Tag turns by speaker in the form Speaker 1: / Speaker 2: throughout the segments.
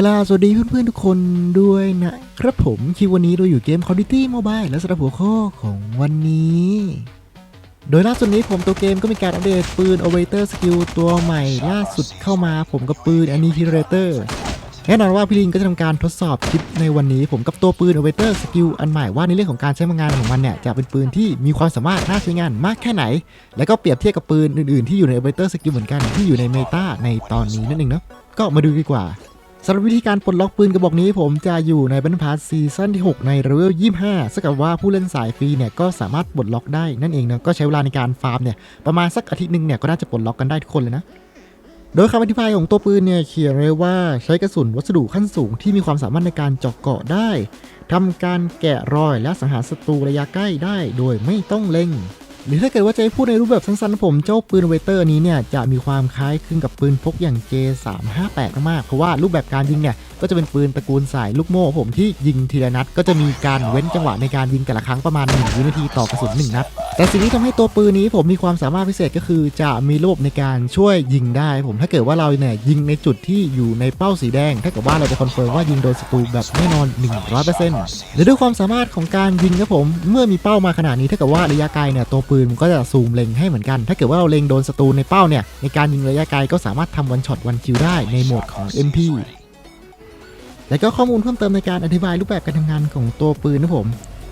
Speaker 1: กล่าวสวัสดีเพื่อนๆทุกคนด้วยนะครับผมคิววันนี้เราอยู่เกม Call of Duty Mobile และสำหรับหัวข้อของวันนี้ โดยล่าสุดนี้ผมตัวเกมก็มีการอัปเดตปืน Operator Skill ตัวใหม่ ล่าสุดเข้ามาผมกับปืน Annihilator แน่นอนว่าพี่ลิงก็จะทำการทดสอบคลิปในวันนี้ ผมกับตัวปืน Operator Skill อันใหม่ว่าในเรื่องของการใช้งานของมันเนี่ยจะเป็นปืนที่มีความสามารถน่าใช้งานมากแค่ไหน แล้วก็เปรียบเทียบกับปืนอื่นๆที่อยู่ใน Operator Skill เหมือนกันที่อยู่ในเมตาในตอนนี้นั่นเองเนาะก็มาดูดีกว่า สำหรับวิธีการปลดล็อกปืนกระบอกนี้ผมจะอยู่ในบันพาร์ซีซั่นที่ 6 ในเลเวล25สักกับว่าผู้เล่นสายฟรีเนี่ยก็สามารถปลดล็อกได้นั่นเองนะก็ใช้เวลาในการฟาร์มเนี่ยประมาณสักอาทิตย์หนึ่งเนี่ยก็น่าจะปลดล็อกกันได้ทุกคนเลยนะโดยคำอธิบายของตัวปืนเนี่ยเขียนไว้ว่าใช้กระสุนวัสดุขั้นสูงที่มีความสามารถในการเจาะเกาะได้ทำการแกะรอยและสังหารศัตรูระยะใกล้ได้ โดยไม่ต้องเล็ง หรือถ้าเกิดว่าจะพูดในรูปแบบสั้นๆผมเจ้าปืนเวเตอร์นี้เนี่ยจะมีความคล้ายคลึงกับปืนพกอย่าง J358 มากๆเพราะว่ารูปแบบการยิงเนี่ย ก็จะเป็นปืนตระกูลสายลูกโม่ผมที่ยิงทีละนัด ก็จะมีการเว้นจังหวะในการยิงแต่ละครั้งประมาณ1วินาทีต่อกระสุน1นัด แต่สิ่งที่ทำให้ตัวปืนนี้ผมมีความสามารถพิเศษก็คือ จะมีระบบในการช่วยยิงได้ผมถ้าเกิดว่าเราเนี่ยยิงในจุดที่อยู่ในเป้าสีแดงถ้าเกิดว่าเราจะคอนเฟิร์มว่ายิงโดนศัตรูแบบแน่นอน 100%และด้วยความสามารถของการยิงครับผมเมื่อมีเป้ามาขนาดนี้ถ้าเกิดว่าระยะไกลเนี่ยตัวปืนมันก็จะซูมเล็งให้เหมือนกัน ถ้าเกิดว่าเราเล็งโดนศัตรูในเป้าเนี่ยในการยิงระยะไกลก็สามารถทำวันช็อตวันคิวได้ในโหมดของ MP และก็ข้อมูลเพิ่มเติมในการอธิบายรูปแบบการทำงานของตัวปืนนะผม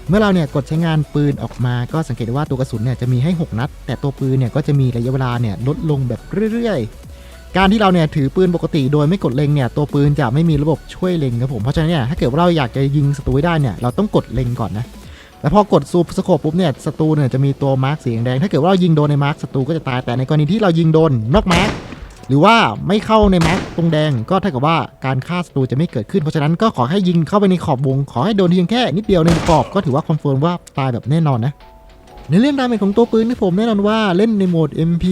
Speaker 1: เมื่อเราเนี่ยกดใช้งานปืนออกมาก็สังเกตได้ว่าตัวกระสุนเนี่ยจะมีให้ 6 นัด แต่ตัวปืนเนี่ยก็จะมีระยะเวลาเนี่ยลดลงแบบเรื่อยๆ การที่เราเนี่ยถือปืนปกติโดยไม่กดเล็งเนี่ยตัวปืนจะไม่มีระบบช่วยเล็งครับผม เพราะฉะนั้นเนี่ยถ้าเกิดว่าเราอยากจะยิงศัตรูได้เนี่ยเราต้องกดเล็งก่อนนะแล้วพอกดซูปสโคปปุ๊บเนี่ยศัตรูเนี่ยจะมีตัวมาร์กสีแดง ถ้าเกิดว่าเรายิงโดนในมาร์กศัตรูก็จะตายแต่ในกรณีที่เรายิงโดนนอกมาร์ก หรือว่าไม่เข้าในแม็กตรงแดงก็เท่ากับว่าการฆ่าศัตรูจะไม่เกิดขึ้น เพราะฉะนั้นก็ขอให้ยิงเข้าไปในขอบวง ขอให้โดนเพียงแค่นิดเดียวในขอบก็ถือว่าคอนเฟิร์มว่าตายแบบแน่นอนนะในเรื่องดาเมจของตัวปืนที่ผมแน่นอนว่าเล่นในโหมด MP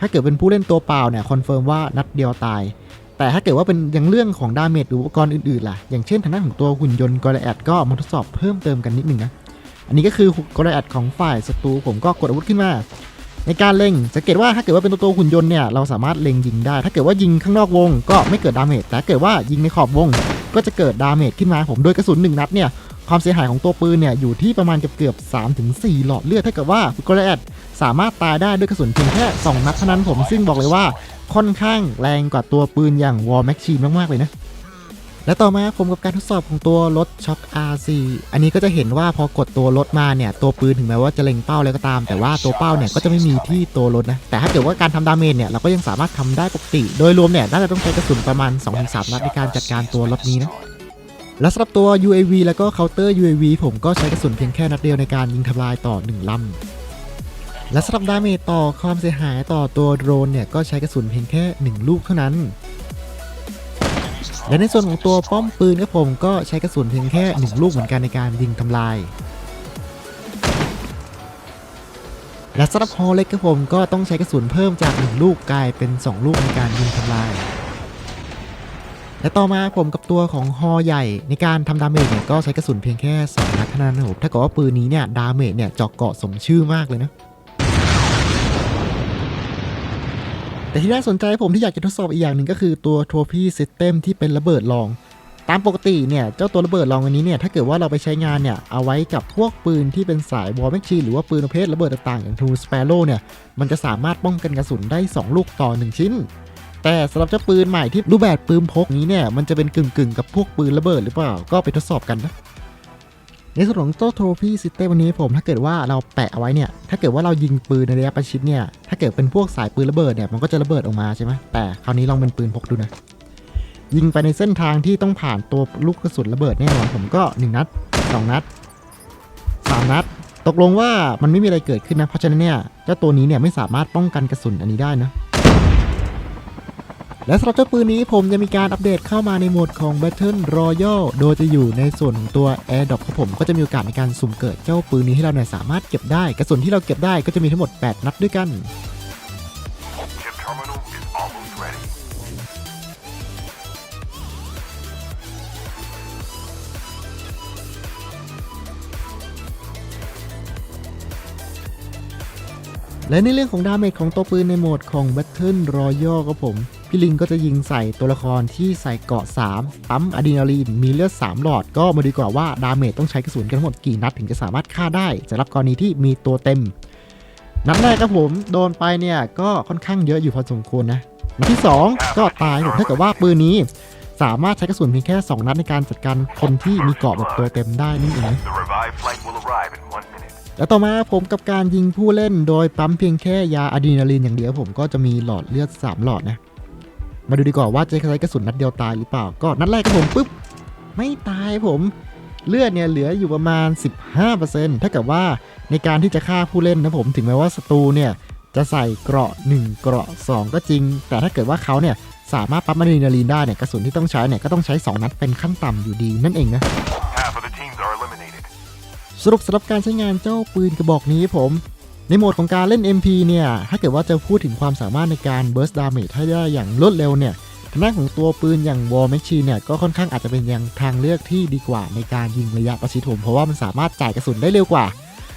Speaker 1: ถ้าเกิดเป็นผู้เล่นตัวเปล่าเนี่ยคอนเฟิร์มว่านัดเดียวตาย แต่ถ้าเกิดว่าเป็นอย่างเรื่องของดาเมจหรืออุปกรณ์อื่นๆล่ะ อย่างเช่นทางด้านของตัวหุ่นยนต์กอร์แอดก็มาทดสอบเพิ่มเติมกันนิดนึงนะ อันนี้ก็คือกอร์แอดของฝ่ายศัตรูผมก็กดอาวุธขึ้นมา ในการเล็งสังเกตว่าถ้าเกิดว่าเป็นตัวตัวหุ่นยนต์เนี่ยเราสามารถเล็งยิงได้ ถ้าเกิดว่ายิงข้างนอกวงก็ไม่เกิดดาเมจแต่เกิดว่ายิงในขอบวง ก็จะเกิดดาเมจขึ้นมาผมโดยกระสุนหนึ่งนัดเนี่ยความเสียหายของตัวปืนเนี่ยอยู่ที่ประมาณเกือบเกือบสามถึงสี่หลอดเลือดถ้าเกิดว่ากรแอดสามารถตายได้ด้วยกระสุนเพียงแค่สองนัดเท่านั้นผมซึ่งบอกเลยว่าค่อนข้างแรงกว่าตัวปืนอย่างวอลแม็กชีนมากๆเลยนะ และต่อมาผมกับการทดสอบของตัวรถช็อค RC อันนี้ก็จะเห็นว่าพอกดตัวรถมาเนี่ยตัวปืนถึงแม้ว่าจะเล็งเป้าแล้วก็ตาม แต่ว่าตัวเป้าเนี่ยก็จะไม่มีที่ตัวรถนะ แต่ถ้าเกิดว่าการทำดาเมจเนี่ยเราก็ยังสามารถทำได้ปกติ โดยรวมเนี่ยน่าจะต้องใช้กระสุนประมาณ 2-3 นัดในการจัดการตัวรถนี้นะและสำหรับตัว UAV แล้วก็เคาน์เตอร์ UAV ผมก็ใช้กระสุนเพียงแค่นัดเดียวในการยิงทำลายต่อ 1ลำและสำหรับดาเมจต่อความเสียหายต่อตัวโดรนเนี่ยก็ใช้กระสุนเพียงแค่ 1 ลูกเท่านั้น และในส่วนของตัวป้อมปืนครับผมก็ใช้กระสุนเพียงแค่1ลูกเหมือนกันในการยิงทำลาย และสำหรับฮอเล็กครับผมก็ต้องใช้กระสุนเพิ่มจาก 1 ลูกกลายเป็น 2 ลูกในการยิงทำลาย และต่อมาผมกับตัวของฮอใหญ่ในการทำดาเมจเนี่ยก็ใช้กระสุนเพียงแค่2นัดเท่านั้นนะครับถ้าเกิดว่าปืนนี้เนี่ยดาเมจเนี่ยเจาะเกาะสมชื่อมากเลยนะ แต่ที่น่าสนใจผมที่อยากจะทดสอบอีกอย่างหนึ่งก็คือตัว Trophy System ที่เป็นระเบิดรอง ตามปกติเนี่ย เจ้าตัวระเบิดรองอันนี้เนี่ย ถ้าเกิดว่าเราไปใช้งานเนี่ย เอาไว้กับพวกปืนที่เป็นสายวอลแมชชีหรือว่าปืนประเภทระเบิดต่างๆ อย่าง True Sparrow เนี่ย มันจะสามารถป้องกันกระสุนได้ 2 ลูกต่อ 1 ชิ้น แต่สำหรับเจ้าปืนใหม่ที่รูปแบบปืนพกนี้เนี่ยมันจะเป็นกึ่งๆกับพวกปืนระเบิดหรือเปล่าก็ไปทดสอบกันนะ ในส่วนของเจ้า Trophy System วันนี้ผม ถ้าเกิดว่าเราแปะเอาไว้เนี่ย ถ้าเกิดว่าเรายิงปืนในระยะประชิดเนี่ย ถ้าเกิดเป็นพวกสายปืนระเบิดเนี่ย มันก็จะระเบิดออกมาใช่ไหมแต่คราวนี้ลองเป็นปืนพกดูนะ ยิงไปในเส้นทางที่ต้องผ่านตัวลูกกระสุนระเบิดแน่นอนผมก็ 1 นัด 2 นัด 3 นัด ตกลงว่ามันไม่มีอะไรเกิดขึ้นนะ เพราะฉะนั้นเนี่ย เจ้าตัวนี้เนี่ยไม่สามารถป้องกันกระสุนอันนี้ได้นะ และสำหรับเจ้าปืนนี้ผมจะมีการอัปเดตเข้ามาในโหมดของ Battle Royale โดยจะอยู่ในส่วนของตัว Air Drop ครับผมก็จะมีโอกาสในการสุ่มเกิดเจ้าปืนนี้ให้เราเนี่ยสามารถเก็บได้ กระสุนที่เราเก็บได้ก็จะมีทั้งหมด 8 นัดด้วยกันและในเรื่องของดาเมจของตัวปืนในโหมดของ Battle Royale ครับผม พี่ลิงก็จะยิงใส่ตัวละครที่ใส่เกาะ 3 ปั๊มอะดรีนาลีน มีเลือด 3 หลอด ก็มาดูก่อนว่าดาเมจต้องใช้กระสุนกันทั้งหมดกี่นัดถึงจะสามารถฆ่าได้สำหรับกรณีที่มีตัวเต็ม นัดแรกครับผมโดนไปเนี่ยก็ค่อนข้างเยอะอยู่พอสมควรนะนัดที่ 2 ก็ตายผมถ้าเกิดว่าปืนนี้ สามารถใช้กระสุนเพียงแค่ 2 นัดในการจัดการคนที่มีเกาะแบบตัวเต็มได้นี่เองแล้วต่อมาผมกับการยิงผู้เล่นโดยปั๊มเพียงแค่ยาอะดรีนาลีนอย่างเดียวผมก็จะมีหลอดเลือด 3 หลอดนะ มาดูดีกว่าว่าจะใช้กระสุนนัดเดียวตายหรือเปล่า ก็นัดแรกกับผมปุ๊บไม่ตายผมเลือดเนี่ยเหลืออยู่ประมาณ 15%ถ้าเกิดว่าในการที่จะฆ่าผู้เล่นนะผมถึงแม้ว่าศัตรูเนี่ยจะใส่เกราะ 1 เกราะ 2 ก็จริง แต่ถ้าเกิดว่าเขาเนี่ยสามารถปั๊มอะดรีนาลีนได้เนี่ยกระสุนที่ต้องใช้เนี่ยก็ต้องใช้ 2 นัดเป็นขั้นต่ำอยู่ดีนั่นเองนะ
Speaker 2: Half of the teams are eliminated.
Speaker 1: สรุปสำหรับการใช้งานเจ้าปืนกระบอกนี้ผม ในโหมดของการเล่น MP เนี่ย ถ้าเกิดว่าจะพูดถึงความสามารถในการ burst damage ให้ได้อย่างรวดเร็วเนี่ยทางด้านของตัวปืนอย่าง War Machine เนี่ย ก็ค่อนข้างอาจจะเป็นยังทางเลือกที่ดีกว่าในการยิงระยะประชิดผม เพราะว่ามันสามารถจ่ายกระสุนได้เร็วกว่า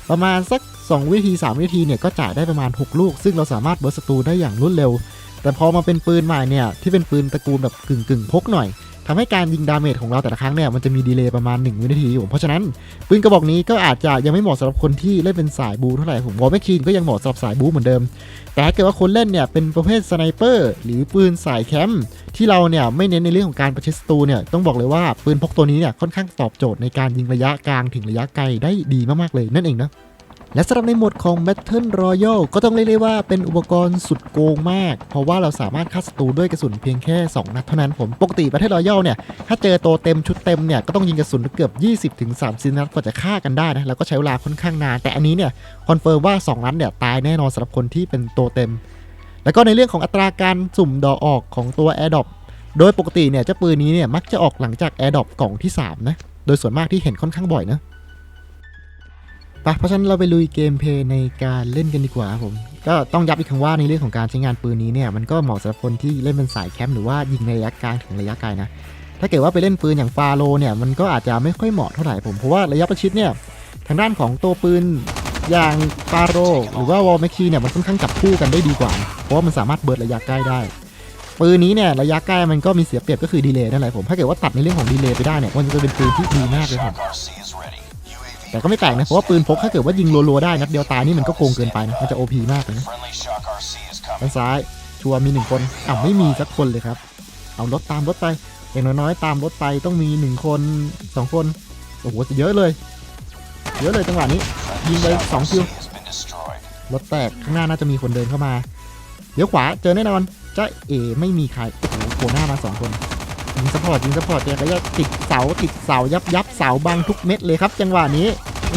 Speaker 1: ประมาณสัก 2 วิธี 3 วิธีเนี่ย ก็จ่ายได้ประมาณ 6 ลูก ซึ่งเราสามารถเบิร์สศัตรูได้อย่างรวดเร็ว แต่พอมาเป็นปืนใหม่เนี่ยที่เป็นปืนตระกูลแบบกึ่งกึ่งพกหน่อย ทำให้การยิงดาเมจของเราแต่ละครั้งเนี่ยมันจะมีดีเลย์ประมาณ 1 วินาทีอยู่เพราะฉะนั้นปืนกระบอกนี้ก็อาจจะยังไม่เหมาะสำหรับคนที่เล่นเป็นสายบูเท่าไหร่ผมวอลแมคคีนก็ยังเหมาะสำหรับสายบูเหมือนเดิม แต่ถ้าเกิดว่าคนเล่นเนี่ยเป็นประเภทสไนเปอร์หรือปืนสายแคมป์ที่เราเนี่ยไม่เน้นในเรื่องของการประชิดศัตรูเนี่ยต้องบอกเลยว่าปืนพกตัวนี้เนี่ยค่อนข้างตอบโจทย์ในการยิงระยะกลางถึงระยะไกลได้ดีมากๆเลยนั่นเองนะ และสำหรับในโหมดของ Battle Royale ก็ต้องเรียกได้ว่าเป็นอุปกรณ์สุดโกงมาก เพราะว่าเราสามารถฆ่าศัตรูด้วยกระสุนเพียงแค่ 2 นัดเท่านั้นผมปกติ Battle Royale เนี่ย ถ้าเจอตัวเต็มชุดเต็มเนี่ย ก็ต้องยิงกระสุนเกือบ 20ถึง30นัดกว่าจะฆ่ากันได้นะ แล้วก็ใช้เวลาค่อนข้างนาน แต่อันนี้เนี่ยคอนเฟิร์มว่า 2 นัดเนี่ยตายแน่นอนสำหรับคนที่เป็นตัวเต็ม แล้วก็ในเรื่องของอัตราการสุ่มดอออกของตัว a i r d r o p โดยปกติเนี่ยเจ้าปืนนี้เนี่ยมักจะออกหลังจาก a i r d r o p กล่องที่3นะโดยส่วนมากที่เห็นค่อนข้างบ่อยนะ ไปเพราะฉะนั้นเราไปลุยเกมเพลย์ในการเล่นกันดีกว่าครับผม ก็ต้องย้ำอีกครั้งว่าในเรื่องของการใช้งานปืนนี้เนี่ยมันก็เหมาะสำหรับคนที่เล่นเป็นสายแคมป์หรือว่ายิงในระยะกลางถึงระยะไกลนะ ถ้าเกิดว่าไปเล่นปืนอย่างฟาโลเนี่ยมันก็อาจจะไม่ค่อยเหมาะเท่าไหร่ผม เพราะว่าระยะประชิดเนี่ยทางด้านของตัวปืนอย่างฟาโรหรือว่าวอลแมคคีเนี่ยมันค่อนข้างจับคู่กันได้ดีกว่า เพราะว่ามันสามารถเบิร์ดระยะใกล้ได้ ปืนนี้เนี่ยระยะใกล้มันก็มีเสียเปรียบก็คือดีเลย์นั่นแหละผม ถ้าเกิดว่าตัดในเรื่องของดีเลย์ไปได้เนี่ยมันจะเป็นปืนที่ดีมากเลยผม แต่ก็ไม่แปลกนะเพราะว่าปืนพกถ้าเกิดว่ายิงรัวๆได้นัดเดียวตายนี่มันก็โกงเกินไปนะมันจะ OP มากเลยนะด้านซ้ายชัวร์มีหนึ่งคนอ้าวไม่มีสักคนเลยครับ เอารถตามรถไปอย่างน้อยๆตามรถไปต้องมีหนึ่งคนสองคนโอ้โหจะเยอะเลย เยอะเลยจังหวะนี้ ยิงไปสองคิวรถแตกข้างหน้าน่าจะมีคนเดินเข้ามาเดี๋ยวขวาเจอแน่นอนจ้าเอไม่มีใครโอ้โหโผล่หน้ามาสองคน ยิงสปอร์ตยิงสปอร์ตเนี่ยก็จะติดเสาติดเสายับยับเสาบังทุกเม็ดเลยครับ จังหวะนี้อ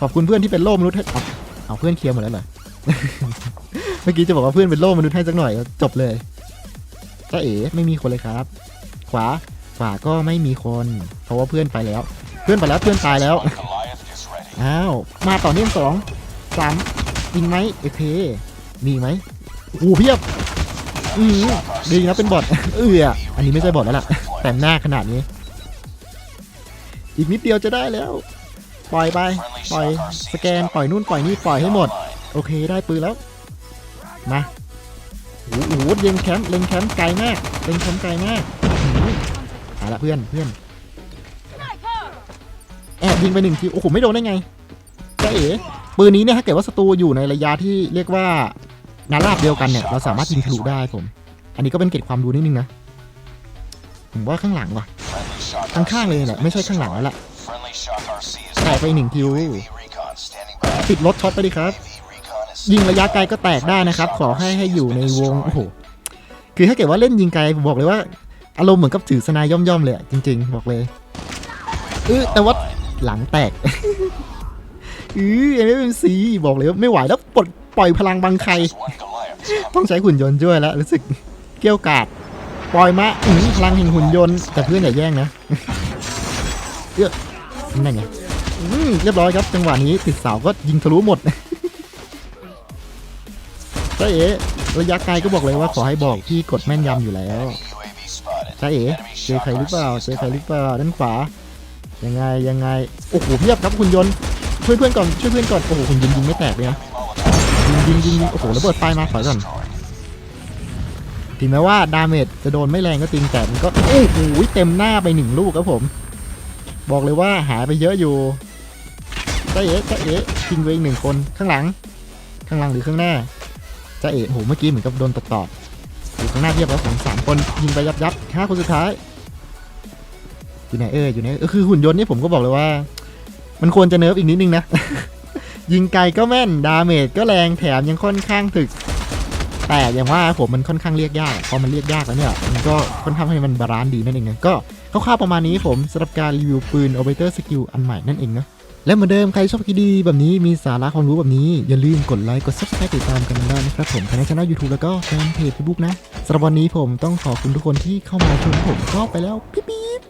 Speaker 1: ขอบคุณเพื่อนที่เป็นโล่มนุษย์ให้เอาเพื่อนเคลียร์หมดแล้วเหรอเมื่อกี้จะบอกว่าเพื่อนเป็นโล่มนุษย์ให้สักหน่อยจบเลยจ้าเอ๋ไม่มีคนเลยครับ ขวาขวาก็ไม่มีคน เพราะว่าเพื่อนไปแล้ว เพื่อนไปแล้วเพื่อนตายแล้วอ้าวมาต่อเนื่องสองสามยิงไหมโอเคมีไหมโอ้เพียบ อือดีนะเป็นบอทเอออันนี้ไม่ใช่บอทแล้วล่ะ แต่หน้าขนาดนี้ อีกนิดเดียวจะได้แล้ว ปล่อยไป ปล่อย สแกน ปล่อยนู่น ปล่อยนี่ ปล่อยให้หมด โอเค ได้ปืนแล้ว มาโอ้โหเล็งแคมป์ เล็งแคมป์ไกลมากเล็งแคมป์ไกลมากอื้อหือเอาละเพื่อน เพื่อน แอบยิงไปหนึ่งที โอ้โห ไม่โดนได้ไงจ้าเอ๋ปืนนี้เนี่ยถ้าเกิดว่าศัตรูอยู่ในระยะที่เรียกว่า นาราบเดียวกันเนี่ยเราสามารถยิงทะลุได้ผม อันนี้ก็เป็นเกร็ดความรู้นิดนึงนะ ผมว่าข้างหลังว่ะข้างข้างๆเลยแหละไม่ใช่ข้างหลังแล้วล่ะ
Speaker 3: Friendly Shock RC is
Speaker 1: แตกไปหนึ่งคิวติดรถช็อตไปดิครับ ยิงระยะไกลก็แตกได้นะครับ ขอให้ให้อยู่ในวงโอ้โหคือถ้าเกิดว่าเล่นยิงไกลผมบอกเลยว่า อารมณ์เหมือนกับถือสนายย่อมๆเลยอะจริง ๆ บอกเลยเออแต่ว่าหลังแตกอือเอ็มซีบอกเลยว่าไม่ไหวแล้วปลด ปล่อยพลังบังใคร ต้องใช้หุ่นยนต์ช่วยแล้ว รู้สึกเกี้ยวกาด ปล่อยมาอืพลังแห่งหุ่นยนต์ แต่เพื่อนอย่าแย่งนะเอื้อนั่นไงเรียบร้อยครับ จังหวะนี้ติดเสาก็ยิงทะลุหมดจ้าเอ๋ระยะไกลก็บอกเลยว่าขอให้บอกที่กดแม่นยำอยู่แล้ว
Speaker 3: Enemy UAV spotted.
Speaker 1: จ้าเอ๋เจอใครหรือเปล่าเจอใครหรือเปล่าด้านขวา ยังไงยังไง โอ้โหเพียบครับหุ่นยนต์ช่วยเพื่อนก่อนช่วยเพื่อนก่อนโอ้โหหุ่นยนต์ยิงไม่แตกเลยนะ งยิงยิงยิงโอ้โหระเบิดไฟมาถอยก่อนถึงแม้ว่าดาเมจจะโดนไม่แรงก็จริงแต่มันก็โอ้โหเต็มหน้าไปหนึ่งลูกครับผม บอกเลยว่าหายไปเยอะอยู่จ้เอ๋จ้เอ๋ทิ้งไว้อีกหนึ่งคนข้างหลัง ข้างหลังหรือข้างหน้าจ้เอ๋โหเมื่อกี้เหมือนกับโดนตอดๆอยู่ข้างหน้าเทียบแล้วผมสามคนยิงไปยับยับห้าคนสุดท้ายอยู่ไหนเอออยู่ไหนเออคือหุ่นยนต์นี่ผมก็บอกเลยว่า มันควรจะเนิร์ฟอีกนิดนึงนะ ยิงไกลก็แม่น ดาเมจก็แรงแถมยังค่อนข้างถึก แต่อย่างว่าผมมันค่อนข้างเรียกยากพอมันเรียกยากแล้วเนี่ย มันก็ค่อนข้างให้มันบาลานซ์ดีนั่นเองนะก็คร่าวๆประมาณนี้ผมสำหรับการรีวิวปืน Operator Skill อันใหม่นั่นเองนะและเหมือนเดิมใครชอบคลิปดีแบบนี้มีสาระความรู้แบบนี้ อย่าลืมกดไลค์กด Subscribe ติดตามกันได้นะครับผมทั้งในช่อง YouTube แล้วก็แฟนเพจ Facebook นะสำหรับวันนี้ผมต้องขอบคุณทุกคนที่เข้ามาชมผมก็ไปแล้ว ปิ๊บ